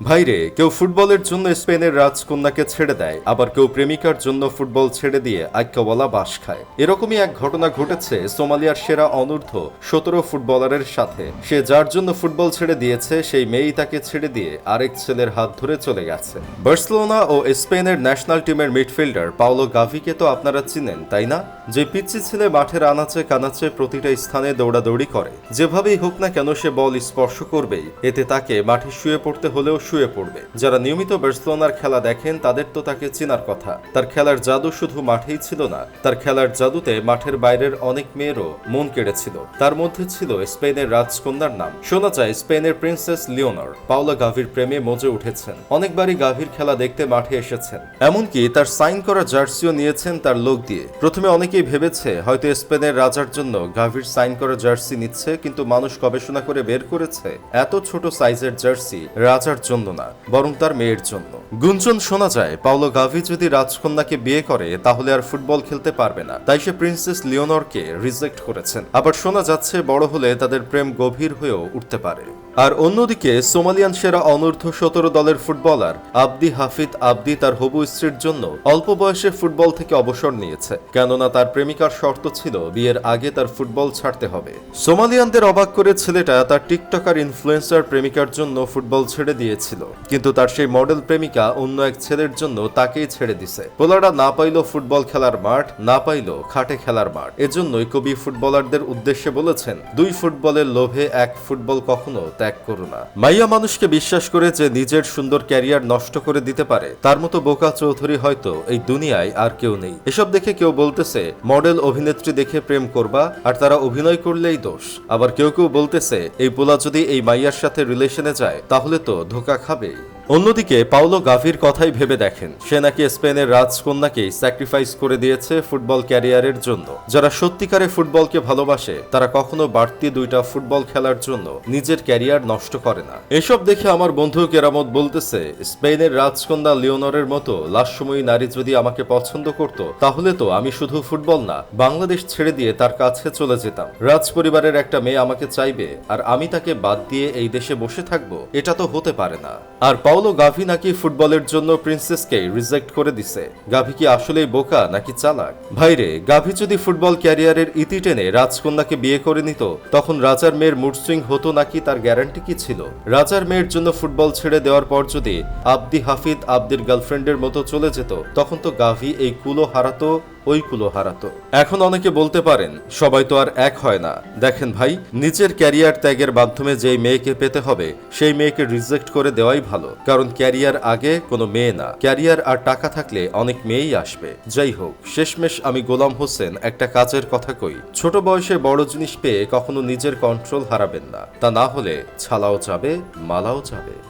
ভাইরে, কেউ ফুটবলের জন্য স্পেনের রাজকন্যাকে ছেড়ে দেয়, আবার কেউ প্রেমিকার জন্য ফুটবল ছেড়ে দিয়ে আজ্ঞাওয়ালা বাস খায়। এরকমই এক ঘটনা ঘটেছে সোমালিয়ার সেরা অনূর্ধ্ব সতেরো ফুটবলারের সাথে। সে যার জন্য ফুটবল ছেড়ে দিয়েছে, সেই মেয়েই তাকে ছেড়ে দিয়ে আরেক ছেলের হাত ধরে চলে গেছে। বার্সেলোনা ও স্পেনের ন্যাশনাল টিমের মিডফিল্ডার পাওলো গাভিকে তো আপনারা চিনেন, তাই না? যে পিচ্ছি ছেলে মাঠের আনাচে কানাচে প্রতিটা স্থানে দৌড়াদৌড়ি করে, যেভাবেই হোক না কেন সে বল স্পর্শ করবেই, এতে তাকে মাঠে শুয়ে পড়তে হলেও শুয়ে পড়বে। যারা নিয়মিত বার্সেলোনার খেলা দেখেন, তাদের তো তাকে চেনার কথা। তার খেলার জাদু শুধু মাঠেই ছিল না, তার খেলার জাদুতে মাঠের বাইরের অনেক মেয়েরও মন কেড়েছিল। তার মধ্যে ছিল স্পেনের রাজকন্যার নাম। শোনা যায়, স্পেনের প্রিন্সেস লিওনার, পাওলা গাভির প্রেমে মজে উঠেছেন। অনেকবারই গাভির খেলা দেখতে মাঠে এসেছেন। এমনকি তার সাইন করা জার্সিও নিয়েছেন তার লোক দিয়ে। প্রথমে অনেকেই ভেবেছে, হয়তো স্পেনের রাজার জন্য গাভির সাইন করা জার্সি নিচ্ছে, কিন্তু মানুষ গবেষণা করে বের করেছে, এত ছোট সাইজের জার্সি রাজার জন্য না, বরং তার মেয়ের জন্য। গুঞ্জন শোনা যায়, পাওলো গাভি যদি রাজকন্যাকে বিয়ে করে, তাহলে আর ফুটবল খেলতে পারবে না। তাই সে প্রিন্সেস লিওনরকে রিজেক্ট করেছেন। আবার শোনা যাচ্ছে, বড় হলে তাদের প্রেম গভীর হয়েও উঠতে পারে। আর অন্যদিকে, সোমালিয়ান সেরা অনূর্ধ্ব সতেরো দলের ফুটবলার আবদি হাফিদ আবদি তার হবু স্ত্রীর জন্য অল্প বয়সে ফুটবল থেকে অবসর নিয়েছে, কেননা তার প্রেমিকার শর্ত ছিল বিয়ের আগে তার ফুটবল ছাড়তে হবে। সোমালিয়ানদের অবাক করে ছেলেটা তার টিকটকার ইনফ্লুয়েন্সার প্রেমিকার জন্য ফুটবল ছেড়ে দিয়েছিল, কিন্তু তার সেই মডেল প্রেমিকা অন্য এক ছেলের জন্য তাকেই ছেড়ে দিছে। পোলারা না পাইল ফুটবল খেলার মাঠ, না পাইল খাটে খেলার মাঠ। এজন্যই কবি ফুটবলারদের উদ্দেশ্যে বলেছেন, দুই ফুটবলের লোভে এক ফুটবল কখনো ত্যাগ করো না। মাইয়া মানুষকে বিশ্বাস করে যে নিজের সুন্দর ক্যারিয়ার নষ্ট করে দিতে পারে, তার মতো বোকা চৌধুরী হয়তো এই দুনিয়ায় আর কেউ নেই। এসব দেখে কেউ বলতেছে, মডেল অভিনেত্রী দেখে প্রেম করবা, আর তারা অভিনয় করলেই দোষ। আবার কেউ কেউ বলতেছে, এই পোলা যদি এই মাইয়ার সাথে রিলেশনে যায়, তাহলে তো ধোকা খাবেই। অন্যদিকে, পাওলো গাভির কথাই ভেবে দেখেন। সে নাকি স্পেনের রাজকন্যাকেই স্যাক্রিফাইস করে দিয়েছে ফুটবল ক্যারিয়ারের জন্য। যারা সত্যিকারে ফুটবলকে ভালোবাসে, তারা কখনো বাড়তি দুইটা ফুটবল খেলার জন্য নিজের ক্যারিয়ার নষ্ট করে না। এসব দেখে আমার বন্ধু কেরামত বলতেছে, স্পেনের রাজকন্যা লিওনরের মতো লাশময়ী নারী যদি আমাকে পছন্দ করত, তাহলে তো আমি শুধু ফুটবল না, বাংলাদেশ ছেড়ে দিয়ে তার কাছে চলে যেতাম। রাজ পরিবারের একটা মেয়ে আমাকে চাইবে, আর আমি তাকে বাদ দিয়ে এই দেশে বসে থাকব, এটা তো হতে পারে না। আর পাওলো গাভি নাকি ফুটবলের জন্য প্রিন্সেসকে রিজেক্ট করে দিছে? গাভি কি আসলেই বোকা নাকি চালাক? ভাইরে, গাভি যদি ফুটবল ক্যারিয়ারের ইতি টেনে রাজকন্যাকে বিয়ে করে নিত, তখন রাজার মেয়ের মুড সুইং হতো নাকি তার গ্যারান্টি কি ছিল? রাজার মেয়ের জন্য ফুটবল ছেড়ে দেওয়ার পর যদি আব্দি হাফিদ আব্দির গার্লফ্রেন্ডের মতো চলে যেত, তখন তো গাভি এই কুলো হারাতো ওই কুলো হারাতো। এখন অনেকে বলতে পারেন, সবাই তো আর এক হয় না। দেখেন ভাই নিজের ক্যারিয়ার ত্যাগের মাধ্যমে যেই মেয়েকে পেতে হবে, সেই মেয়েকে রিজেক্ট করে দেওয়াই ভালো। কারণ ক্যারিয়ার আগে কোনো মেয়ে না। ক্যারিয়ার আর টাকা থাকলে অনেক মেয়েই আসবে। যাই হোক, শেষমেশ আমি গোলাম হোসেন একটা কাজের কথা কই। ছোট বয়সে বড় জিনিস পেয়ে কখনো নিজের কন্ট্রোল হারাবেন না। তা না হলে ছালাও যাবে, মালাও যাবে।